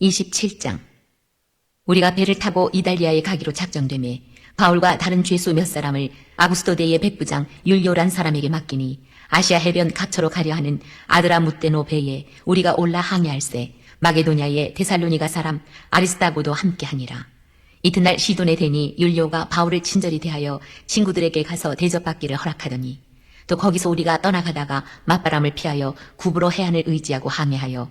27장 우리가 배를 타고 이달리아에 가기로 작정되매 바울과 다른 죄수 몇 사람을 아구스토데의 백부장 율요란 사람에게 맡기니 아시아 해변 각처로 가려 하는 아드라 무테노 배에 우리가 올라 항해할세 마게도냐의 데살로니가 사람 아리스타고도 함께하니라. 이튿날 시돈에 대니 율료가 바울을 친절히 대하여 친구들에게 가서 대접받기를 허락하더니 또 거기서 우리가 떠나가다가 맞바람을 피하여 구부로 해안을 의지하고 항해하여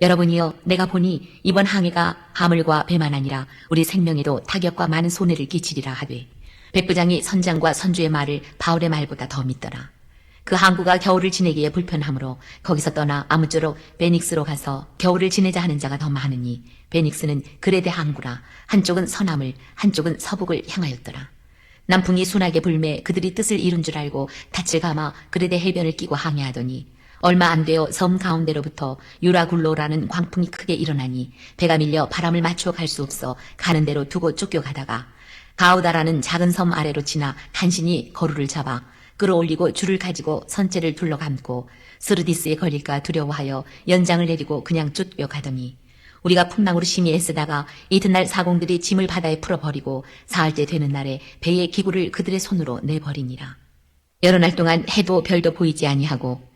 여러분이여 내가 보니 이번 항해가 하물과 배만 아니라 우리 생명에도 타격과 많은 손해를 끼치리라 하되 백부장이 선장과 선주의 말을 바울의 말보다 더 믿더라. 그 항구가 겨울을 지내기에 불편하므로 거기서 떠나 아무쪼록 베닉스로 가서 겨울을 지내자 하는 자가 더 많으니 베닉스는 그레데 항구라 한쪽은 서남을 한쪽은 서북을 향하였더라. 남풍이 순하게 불매 그들이 뜻을 이룬 줄 알고 닻을 감아 그레데 해변을 끼고 항해하더니 얼마 안 되어 섬 가운데로부터 유라굴로라는 광풍이 크게 일어나니 배가 밀려 바람을 맞추어 갈 수 없어 가는 대로 두고 쫓겨가다가 가우다라는 작은 섬 아래로 지나 간신히 거루를 잡아 끌어올리고 줄을 가지고 선체를 둘러감고 스르디스에 걸릴까 두려워하여 연장을 내리고 그냥 쫓겨가더니 우리가 풍랑으로 심히 애쓰다가 이튿날 사공들이 짐을 바다에 풀어버리고 사흘째 되는 날에 배의 기구를 그들의 손으로 내버리니라. 여러 날 동안 해도 별도 보이지 아니하고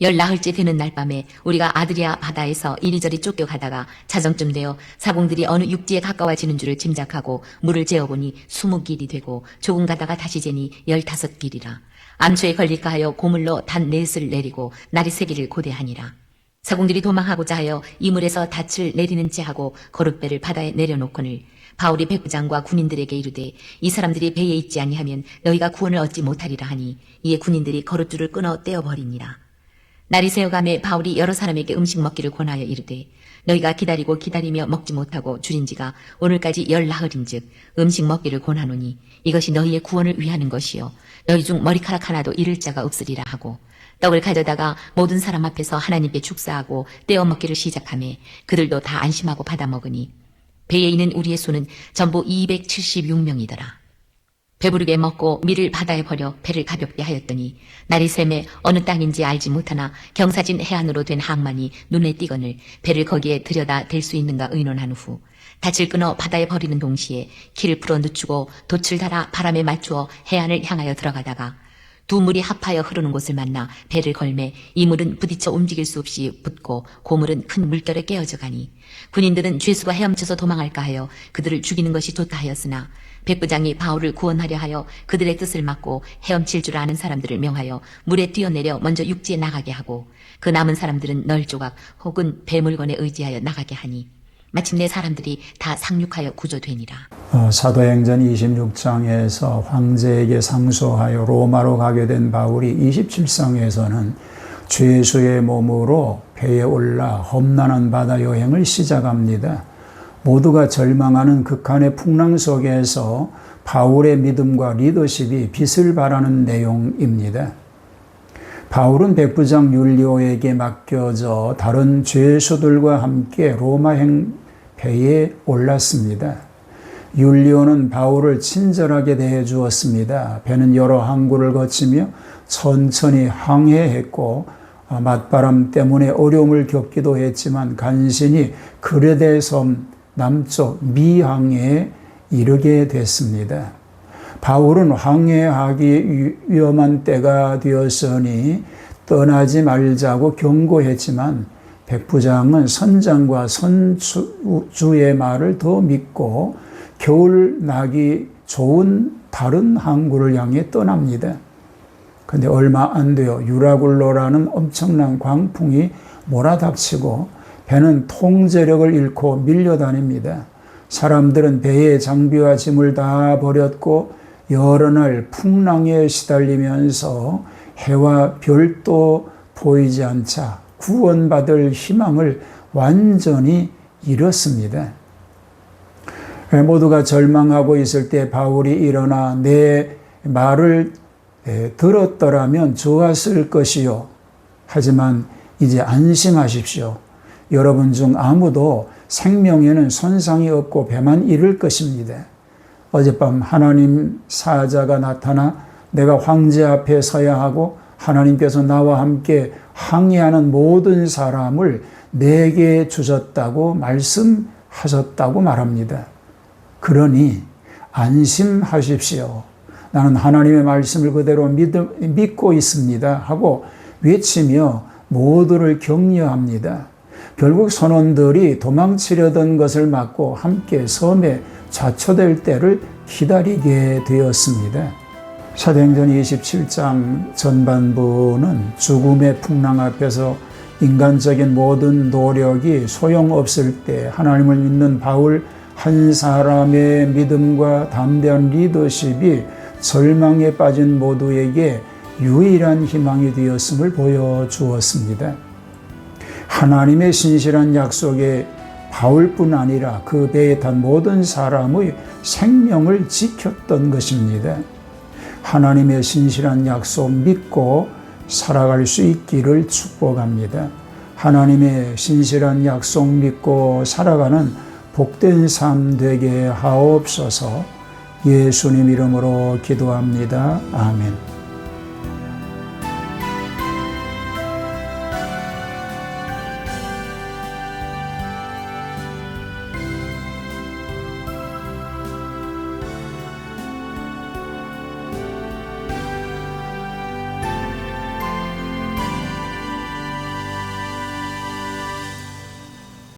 열 나흘째 되는 날 밤에 우리가 아드리아 바다에서 이리저리 쫓겨가다가 자정쯤 되어 사공들이 어느 육지에 가까워지는 줄을 짐작하고 물을 재어보니 스무 길이 되고 조금 가다가 다시 재니 열다섯 길이라. 암초에 걸릴까 하여 고물로 단 넷을 내리고 날이 세기를 고대하니라. 사공들이 도망하고자 하여 이물에서 닻을 내리는 지 하고 거룻배를 바다에 내려놓거늘 바울이 백부장과 군인들에게 이르되 이 사람들이 배에 있지 아니하면 너희가 구원을 얻지 못하리라 하니 이에 군인들이 거룻줄을 끊어 떼어버리니라. 날이 새어감에 바울이 여러 사람에게 음식 먹기를 권하여 이르되 너희가 기다리고 기다리며 먹지 못하고 줄인 지가 오늘까지 열 나흘인즉 음식 먹기를 권하노니 이것이 너희의 구원을 위하는 것이요 너희 중 머리카락 하나도 잃을 자가 없으리라 하고 떡을 가져다가 모든 사람 앞에서 하나님께 축사하고 떼어 먹기를 시작하매 그들도 다 안심하고 받아 먹으니 배에 있는 우리의 수는 전부 276명이더라. 배부르게 먹고 밀을 바다에 버려 배를 가볍게 하였더니 날이 샘에 어느 땅인지 알지 못하나 경사진 해안으로 된 항만이 눈에 띄거늘 배를 거기에 들여다 댈 수 있는가 의논한 후 닻을 끊어 바다에 버리는 동시에 키를 풀어 늦추고 돛을 달아 바람에 맞추어 해안을 향하여 들어가다가 두 물이 합하여 흐르는 곳을 만나 배를 걸매 이 물은 부딪혀 움직일 수 없이 붙고 고물은 큰 물결에 깨어져 가니 군인들은 죄수가 헤엄쳐서 도망할까 하여 그들을 죽이는 것이 좋다 하였으나 백부장이 바울을 구원하려 하여 그들의 뜻을 막고 헤엄칠 줄 아는 사람들을 명하여 물에 뛰어내려 먼저 육지에 나가게 하고 그 남은 사람들은 널 조각 혹은 배물건에 의지하여 나가게 하니 마침내 사람들이 다 상륙하여 구조되니라. 어, 사도행전 26장에서 황제에게 상소하여 로마로 가게 된 바울이 27장에서는 죄수의 몸으로 배에 올라 험난한 바다 여행을 시작합니다. 모두가 절망하는 극한의 풍랑 속에서 바울의 믿음과 리더십이 빛을 발하는 내용입니다. 바울은 백부장 율리오에게 맡겨져 다른 죄수들과 함께 로마행 배에 올랐습니다. 율리오는 바울을 친절하게 대해 주었습니다. 배는 여러 항구를 거치며 천천히 항해했고 아, 맞바람 때문에 어려움을 겪기도 했지만 간신히 그레데 섬 남쪽 미항에 이르게 됐습니다. 바울은 황해하기 위험한 때가 되었으니 떠나지 말자고 경고했지만 백부장은 선장과 선주의 말을 더 믿고 겨울 나기 좋은 다른 항구를 향해 떠납니다. 근데 얼마 안 돼요. 유라굴로라는 엄청난 광풍이 몰아닥치고 배는 통제력을 잃고 밀려다닙니다. 사람들은 배의 장비와 짐을 다 버렸고 여러 날 풍랑에 시달리면서 해와 별도 보이지 않자 구원받을 희망을 완전히 잃었습니다. 모두가 절망하고 있을 때 바울이 일어나 내 말을 들었더라면 좋았을 것이요. 하지만 이제 안심하십시오. 여러분 중 아무도 생명에는 손상이 없고 배만 잃을 것입니다. 어젯밤 하나님 사자가 나타나 내가 황제 앞에 서야 하고 하나님께서 나와 함께 항해하는 모든 사람을 내게 주셨다고 말씀하셨다고 말합니다. 그러니 안심하십시오. 나는 하나님의 말씀을 그대로 믿 고 있습니다. 하고 외치며 모두를 격려합니다. 결국 선원들이 도망치려던 것을 막고 함께 섬에 자초될 때를 기다리게 되었습니다. 사도행전 27장 전반부는 죽음의 풍랑 앞에서 인간적인 모든 노력이 소용없을 때 하나님을 믿는 바울 한 사람의 믿음과 담대한 리더십이 절망에 빠진 모두에게 유일한 희망이 되었음을 보여주었습니다. 하나님의 신실한 약속에 바울뿐 아니라 그 배에 탄 모든 사람의 생명을 지켰던 것입니다. 하나님의 신실한 약속 믿고 살아갈 수 있기를 축복합니다. 하나님의 신실한 약속 믿고 살아가는 복된 삶 되게 하옵소서 예수님 이름으로 기도합니다. 아멘.